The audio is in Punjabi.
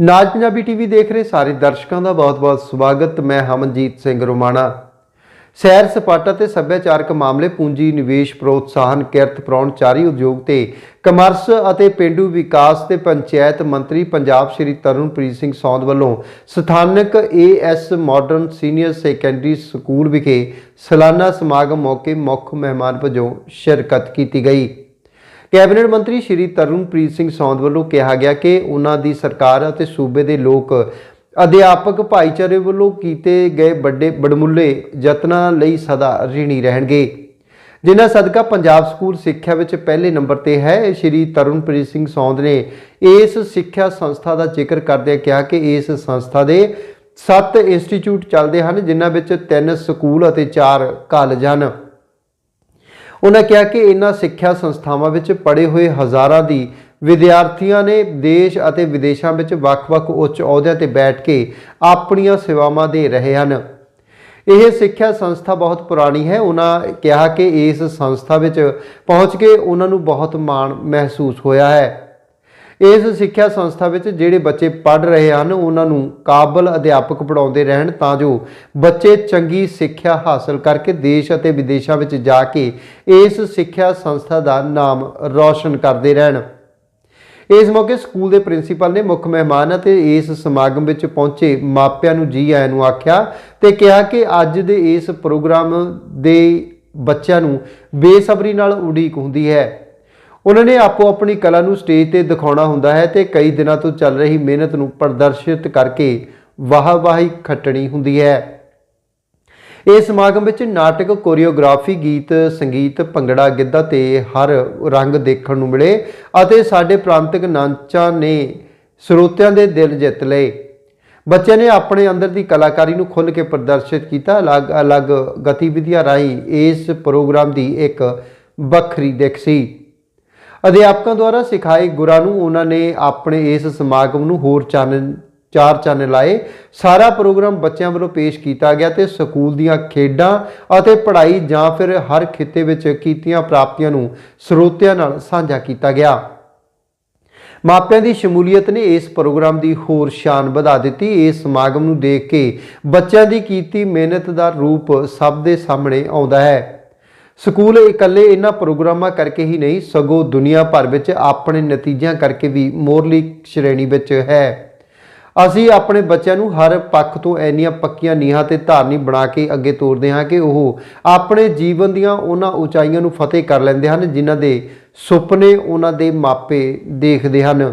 ਨਾਜ ਪੰਜਾਬੀ ਟੀਵੀ ਦੇਖ ਰਹੇ ਸਾਰੇ ਦਰਸ਼ਕਾਂ ਦਾ ਬਹੁਤ-ਬਹੁਤ ਸਵਾਗਤ। ਮੈਂ ਹਮਨਜੀਤ ਸਿੰਘ ਰੋਮਾਣਾ। ਸੈਰ ਸਪਾਟਾ ਤੇ ਸੱਭਿਆਚਾਰਕ ਮਾਮਲੇ ਪੂੰਜੀ ਨਿਵੇਸ਼ ਪ੍ਰੋਤਸਾਹਨ ਕਿਰਤ ਪ੍ਰਾਹੁਣਚਾਰੀ ਉਦਯੋਗ ਤੇ ਕਮਰਸ ਅਤੇ ਪਿੰਡੂ ਵਿਕਾਸ ਤੇ ਪੰਚਾਇਤ ਮੰਤਰੀ ਪੰਜਾਬ ਸ਼੍ਰੀ ਤਰਨਪ੍ਰੀਤ ਸਿੰਘ ਸੌਂਦ ਵੱਲੋਂ ਸਥਾਨਕ AS modern senior secondary school ਵਿਖੇ ਸਾਲਾਨਾ ਸਮਾਗਮ ਮੌਕੇ ਮੁੱਖ ਮਹਿਮਾਨ ਵਜੋਂ ਸ਼ਿਰਕਤ ਕੀਤੀ ਗਈ। ਕੈਬਨਿਟ ਮੰਤਰੀ ਸ਼੍ਰੀ ਤਰੁਣਪ੍ਰੀਤ ਸਿੰਘ ਸੌਂਦ ਵੱਲੋਂ ਕਿਹਾ ਗਿਆ ਕਿ ਉਹਨਾਂ ਦੀ ਸਰਕਾਰ ਅਤੇ ਸੂਬੇ ਦੇ ਲੋਕ ਅਧਿਆਪਕ ਭਾਈਚਾਰੇ ਵੱਲੋਂ ਕੀਤੇ ਗਏ ਵੱਡੇ ਬੜਮੁੱਲੇ ਯਤਨਾਂ ਲਈ ਸਦਾ ঋਣੀ ਰਹਿਣਗੇ। ਜਿਨ੍ਹਾਂ ਸਦਕਾ ਪੰਜਾਬ ਸਕੂਲ ਸਿੱਖਿਆ ਵਿੱਚ ਪਹਿਲੇ ਨੰਬਰ ਤੇ ਹੈ ਸ਼੍ਰੀ ਤਰੁਣਪ੍ਰੀਤ ਸਿੰਘ ਸੌਂਦ ਨੇ ਇਸ ਸਿੱਖਿਆ ਸੰਸਥਾ ਦਾ ਜ਼ਿਕਰ ਕਰਦਿਆਂ ਕਿਹਾ ਕਿ ਇਸ ਸੰਸਥਾ ਦੇ 7 ਇੰਸਟੀਚਿਊਟ ਚੱਲਦੇ ਹਨ, ਜਿਨ੍ਹਾਂ ਵਿੱਚ 3 ਸਕੂਲ ਅਤੇ 4 ਕਾਲਜ ਹਨ। ਉਹਨਾਂ ਕਿਹਾ ਕਿ ਇਹਨਾਂ ਸਿੱਖਿਆ ਸੰਸਥਾਵਾਂ ਵਿੱਚ ਪੜ੍ਹੇ ਹੋਏ ਹਜ਼ਾਰਾਂ ਦੀ ਵਿਦਿਆਰਥੀਆਂ ਨੇ ਦੇਸ਼ ਅਤੇ ਵਿਦੇਸ਼ਾਂ ਵਿੱਚ ਵੱਖ-ਵੱਖ ਉੱਚ ਅਹੁਦਿਆਂ ਤੇ ਬੈਠ ਕੇ ਆਪਣੀਆਂ ਸੇਵਾਵਾਂ ਦੇ ਰਹੇ ਹਨ। ਇਹ ਸਿੱਖਿਆ ਸੰਸਥਾ ਬਹੁਤ ਪੁਰਾਣੀ ਹੈ। ਉਹਨਾਂ ਕਿਹਾ ਕਿ ਇਸ ਸੰਸਥਾ ਵਿੱਚ ਪਹੁੰਚ ਕੇ ਉਹਨਾਂ ਨੂੰ ਬਹੁਤ ਮਾਣ ਮਹਿਸੂਸ ਹੋਇਆ ਹੈ। ਇਸ ਸਿੱਖਿਆ ਸੰਸਥਾ ਵਿੱਚ ਜਿਹੜੇ ਬੱਚੇ ਪੜ੍ਹ ਰਹੇ ਹਨ, ਉਹਨਾਂ ਨੂੰ ਕਾਬਲ ਅਧਿਆਪਕ ਪੜਾਉਂਦੇ ਰਹਿਣ ਤਾਂ ਜੋ ਬੱਚੇ ਚੰਗੀ ਸਿੱਖਿਆ ਹਾਸਲ ਕਰਕੇ ਦੇਸ਼ ਅਤੇ ਵਿਦੇਸ਼ਾਂ ਵਿੱਚ ਜਾ ਕੇ ਇਸ ਸਿੱਖਿਆ ਸੰਸਥਾ ਦਾ ਨਾਮ ਰੌਸ਼ਨ ਕਰਦੇ ਰਹਿਣ। ਇਸ ਮੌਕੇ ਸਕੂਲ ਦੇ ਪ੍ਰਿੰਸੀਪਲ ਨੇ ਮੁੱਖ ਮਹਿਮਾਨ ਅਤੇ ਇਸ ਸਮਾਗਮ ਵਿੱਚ ਪਹੁੰਚੇ ਮਾਪਿਆਂ ਨੂੰ ਜੀ ਆਇਆਂ ਨੂੰ ਆਖਿਆ ਤੇ ਕਿਹਾ ਕਿ ਅੱਜ ਦੇ ਇਸ ਪ੍ਰੋਗਰਾਮ ਦੇ ਬੱਚਿਆਂ ਨੂੰ ਬੇਸਬਰੀ ਨਾਲ ਉਡੀਕ ਹੁੰਦੀ ਹੈ। ਉਹਨਾਂ ਨੇ ਆਪੋ ਆਪਣੀ ਕਲਾ ਨੂੰ ਸਟੇਜ ਤੇ ਦਿਖਾਉਣਾ ਹੁੰਦਾ ਹੈ ਤੇ ਕਈ ਦਿਨਾਂ ਤੋਂ ਚੱਲ ਰਹੀ ਮਿਹਨਤ ਨੂੰ ਪ੍ਰਦਰਸ਼ਿਤ ਕਰਕੇ ਵਾਹ-ਵਾਹੀ ਖੱਟਣੀ ਹੁੰਦੀ ਹੈ। ਇਸ ਸਮਾਗਮ ਵਿੱਚ ਨਾਟਕ, ਕੋਰੀਓਗ੍ਰਾਫੀ, ਗੀਤ, ਸੰਗੀਤ, ਭੰਗੜਾ, ਗਿੱਧਾ ਤੇ ਹਰ ਰੰਗ ਦੇਖਣ ਨੂੰ ਮਿਲੇ ਅਤੇ ਸਾਡੇ ਪ੍ਰਾਂਤਿਕ ਨਾਚਾਂ ਨੇ ਸਰੋਤਿਆਂ ਦੇ ਦਿਲ ਜਿੱਤ ਲਏ। ਬੱਚਿਆਂ ਨੇ ਆਪਣੇ ਅੰਦਰ ਦੀ ਕਲਾਕਾਰੀ ਨੂੰ ਖੁੱਲ੍ਹ ਕੇ ਪ੍ਰਦਰਸ਼ਿਤ ਕੀਤਾ। ਅਲੱਗ-ਅਲੱਗ ਗਤੀਵਿਧੀਆਂ ਰਾਹੀਂ ਇਸ ਪ੍ਰੋਗਰਾਮ ਦੀ ਇੱਕ ਵੱਖਰੀ ਦਿੱਖ ਸੀ। ਅਧਿਆਪਕਾਂ ਦੁਆਰਾ ਸਿਖਾਏ ਗੁਰਾਂ ਨੂੰ ਉਹਨਾਂ ਨੇ ਆਪਣੇ ਇਸ ਸਮਾਗਮ ਨੂੰ ਹੋਰ ਚਾਨਣ, ਚਾਰ ਚੰਨ ਲਾਏ। ਸਾਰਾ ਪ੍ਰੋਗਰਾਮ ਬੱਚਿਆਂ ਵੱਲੋਂ ਪੇਸ਼ ਕੀਤਾ ਗਿਆ ਤੇ ਸਕੂਲ ਦੀਆਂ ਖੇਡਾਂ ਅਤੇ ਪੜ੍ਹਾਈ ਜਾਂ ਫਿਰ ਹਰ ਖਿੱਤੇ ਵਿੱਚ ਕੀਤੀਆਂ ਪ੍ਰਾਪਤੀਆਂ ਨੂੰ ਸਰੋਤਿਆਂ ਨਾਲ ਸਾਂਝਾ ਕੀਤਾ ਗਿਆ। ਮਾਪਿਆਂ ਦੀ ਸ਼ਮੂਲੀਅਤ ਨੇ ਇਸ ਪ੍ਰੋਗਰਾਮ ਦੀ ਹੋਰ ਸ਼ਾਨ ਵਧਾ ਦਿੱਤੀ। ਇਸ ਸਮਾਗਮ ਨੂੰ ਦੇਖ ਕੇ ਬੱਚਿਆਂ ਦੀ ਕੀਤੀ ਮਿਹਨਤ ਦਾ ਰੂਪ ਸਭ ਦੇ ਸਾਹਮਣੇ ਆਉਂਦਾ ਹੈ। ਸਕੂਲ ਇਕੱਲੇ ਇਹਨਾਂ ਪ੍ਰੋਗਰਾਮਾਂ ਕਰਕੇ ਹੀ ਨਹੀਂ, ਸਗੋਂ ਦੁਨੀਆ ਭਰ ਵਿੱਚ ਆਪਣੇ ਨਤੀਜਿਆਂ ਕਰਕੇ ਵੀ ਮੋਰਲੀ ਸ਼੍ਰੇਣੀ ਵਿੱਚ ਹੈ। ਅਸੀਂ ਆਪਣੇ ਬੱਚਿਆਂ ਨੂੰ ਹਰ ਪੱਖ ਤੋਂ ਐਨੀਆਂ ਪੱਕੀਆਂ ਨੀਹਾਂ ਤੇ ਧਾਰਨੀ ਬਣਾ ਕੇ ਅੱਗੇ ਤੋਰਦੇ ਹਾਂ ਕਿ ਉਹ ਆਪਣੇ ਜੀਵਨ ਦੀਆਂ ਉਹਨਾਂ ਉਚਾਈਆਂ ਨੂੰ ਫਤਿਹ ਕਰ ਲੈਂਦੇ ਹਨ, ਜਿਨ੍ਹਾਂ ਦੇ ਸੁਪਨੇ ਉਹਨਾਂ ਦੇ ਮਾਪੇ ਦੇਖਦੇ ਹਨ।